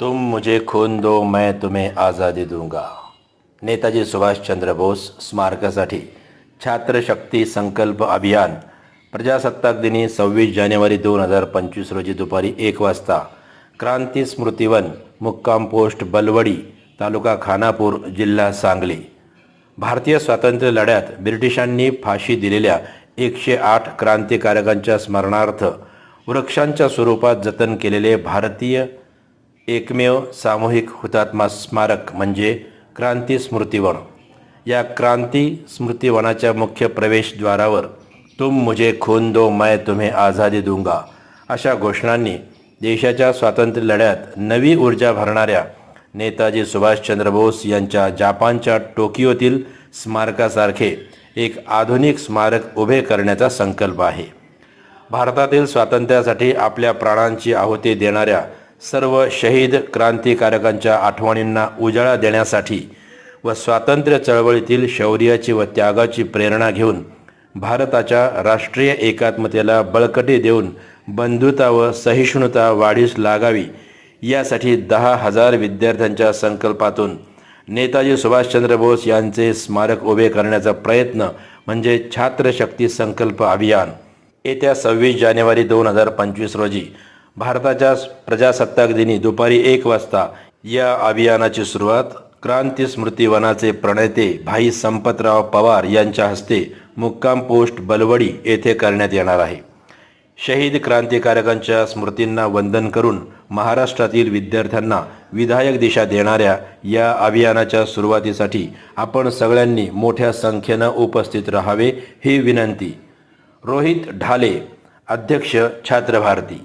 तुम मुझे खून दो मैं तुम्हें आझादी दूंगा। नेताजी सुभाषचंद्र बोस स्मारकासाठी छात्रशक्ती संकल्प अभियान प्रजासत्ताक दिनी सव्वीस जानेवारी दोन हजार पंचवीस रोजी दुपारी एक वाजता क्रांती स्मृतिवन मुक्काम पोस्ट बलवडी तालुका खानापूर जिल्हा सांगली. भारतीय स्वातंत्र्य लढ्यात ब्रिटिशांनी फाशी दिलेल्या एकशे आठ क्रांतिकारकांच्या स्मरणार्थ वृक्षांच्या स्वरूपात जतन केलेले भारतीय एकमेव सामूहिक हुतात्मा स्मारक म्हणजे क्रांती स्मृतिवन या क्रांती स्मृतिवनाच्या मुख्य प्रवेशद्वारावर तुम मुझे खून दो मैं तुम्हें आझादी दूंगा अशा घोषणांनी देशाच्या स्वातंत्र्य लढ्यात नवी ऊर्जा भरणाऱ्या नेताजी सुभाषचंद्र बोस यांच्या जापानच्या टोकियोतील स्मारकासारखे एक आधुनिक स्मारक उभे करण्याचा संकल्प आहे. भारतातील स्वातंत्र्यासाठी आपल्या प्राणांची आहुती देणाऱ्या सर्व शहीद क्रांतिकारकांच्या आठवणींना उजाळा देण्यासाठी व स्वातंत्र्य चळवळीतील शौर्याची व त्यागाची प्रेरणा घेऊन भारताच्या राष्ट्रीय एकात्मतेला बळकटी देऊन बंधुता व सहिष्णुता वाढीस लागावी यासाठी दहा हजार विद्यार्थ्यांच्या संकल्पातून नेताजी सुभाषचंद्र बोस यांचे स्मारक उभे करण्याचा प्रयत्न म्हणजे छात्रशक्ती संकल्प अभियान येत्या सव्वीस जानेवारी दोन हजार पंचवीस रोजी भारताच्या प्रजासत्ताक दिनी दुपारी एक वाजता या अभियानाची सुरुवात क्रांती स्मृतीवनाचे प्रणेते भाई संपतराव पवार यांच्या हस्ते मुक्काम पोस्ट बलवडी येथे करण्यात येणार आहे. शहीद क्रांतिकारकांच्या स्मृतींना वंदन करून महाराष्ट्रातील विद्यार्थ्यांना विधायक दिशा देणाऱ्या या अभियानाच्या सुरुवातीसाठी आपण सगळ्यांनी मोठ्या संख्येनं उपस्थित राहावे ही विनंती. रोहित ढाले अध्यक्ष छात्रभारती.